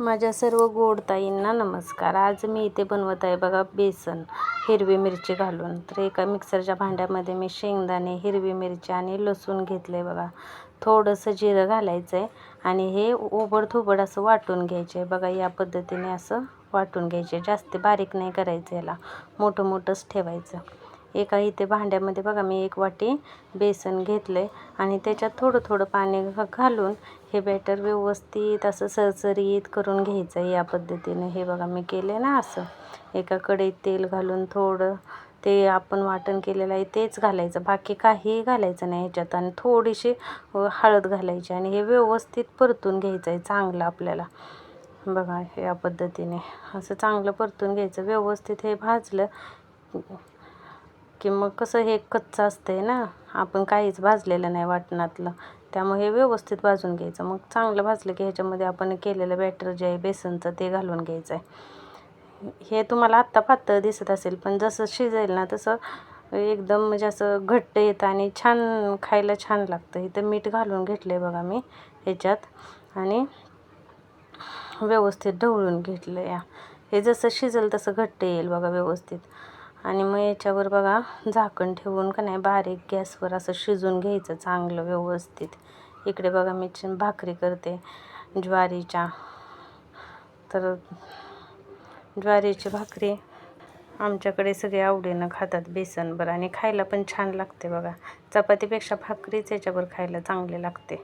माझ्या सर्व गोड ताईंना नमस्कार. आज मी इथे बनवत आहे बघा बेसन हिरवी मिरची घालून. तर एका मिक्सरच्या भांड्यामध्ये मी शेंगदाणे हिरवी मिरची आणि लसूण घेतलं आहे बघा. थोडंसं जिरं घालायचं आहे आणि हे ओबडथोबड असं वाटून घ्यायचं आहे बघा या पद्धतीने असं वाटून घ्यायचे जास्त बारीक नाही करायचं याला. मोठं मोठंच ठेवायचं. एका इथे भांड्यामध्ये बघा मी एक वाटी बेसन घेतलं आहे आणि त्याच्यात थोडं थोडं पाणी घ घालून हे बॅटर व्यवस्थित असं सरसरीत करून घ्यायचं आहे या पद्धतीने. हे बघा मी केले ना असं. एका कढईत तेल घालून थोडं ते आपण वाटण केलेलं आहे तेच घालायचं. बाकी काहीही घालायचं नाही ह्याच्यात. आणि थोडीशी हळद घालायची आणि हे व्यवस्थित परतून घ्यायचं आहे चांगलं आपल्याला. बघा या पद्धतीने असं चांगलं परतून घ्यायचं. व्यवस्थित हे भाजलं की मग कसं हे कच्चं असतं आहे ना? आपण काहीच भाजलेलं नाही वाटणातलं. त्यामुळे हे व्यवस्थित भाजून घ्यायचं. मग चांगलं भाजलं की ह्याच्यामध्ये आपण केलेलं बॅटर जे आहे बेसनचं ते घालून घ्यायचं आहे हे तुम्हाला आत्ता पातळ दिसत असेल पण जसं शिजेल ना तसं एकदम म्हणजे असं घट्ट येतं आणि छान खायला छान लागतं. इथं मीठ घालून घेतलं आहे बघा मी ह्याच्यात. आणि व्यवस्थित ढवळून घेतलं या हे जसं शिजेल तसं घट्ट येईल बघा व्यवस्थित. आणि मग याच्यावर बघा झाकण ठेवून का नाही बारीक गॅसवर असं शिजून घ्यायचं चांगलं व्यवस्थित. इकडे बघा मी छ भाकरी करते ज्वारीच्या. तर ज्वारीची भाकरी आमच्याकडे सगळे आवडीनं खातात बेसनभर आणि खायला पण छान लागते बघा. चपातीपेक्षा भाकरीच याच्यावर खायला चांगले लागते.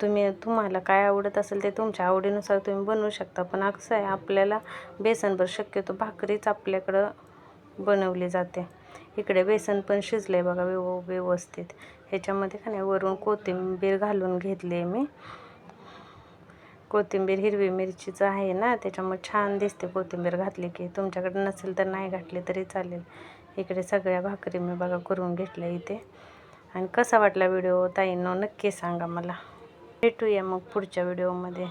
तुम्ही तुम्हाला काय आवडत असेल ते तुमच्या आवडीनुसार तुम्ही बनवू शकता पण असं आहे आपल्याला बेसनभर शक्यतो भाकरीच आपल्याकडं बनवली जाते. इकडे बेसन पण शिजलं आहे बघा व्यव व्यवस्थित. ह्याच्यामध्ये का नाही वरून कोथिंबीर घालून घेतली आहे मी. कोथिंबीर हिरवी मिरचीचं आहे ना त्याच्यामुळे छान दिसते कोथिंबीर घातली की. तुमच्याकडे नसेल तर नाही घातली तरी चालेल. इकडे सगळ्या भाकरी मी बघा करून घेतल्या इथे. आणि कसा वाटला व्हिडिओ ताईंनो नक्की सांगा मला. भेटूया मग पुढच्या व्हिडिओमध्ये.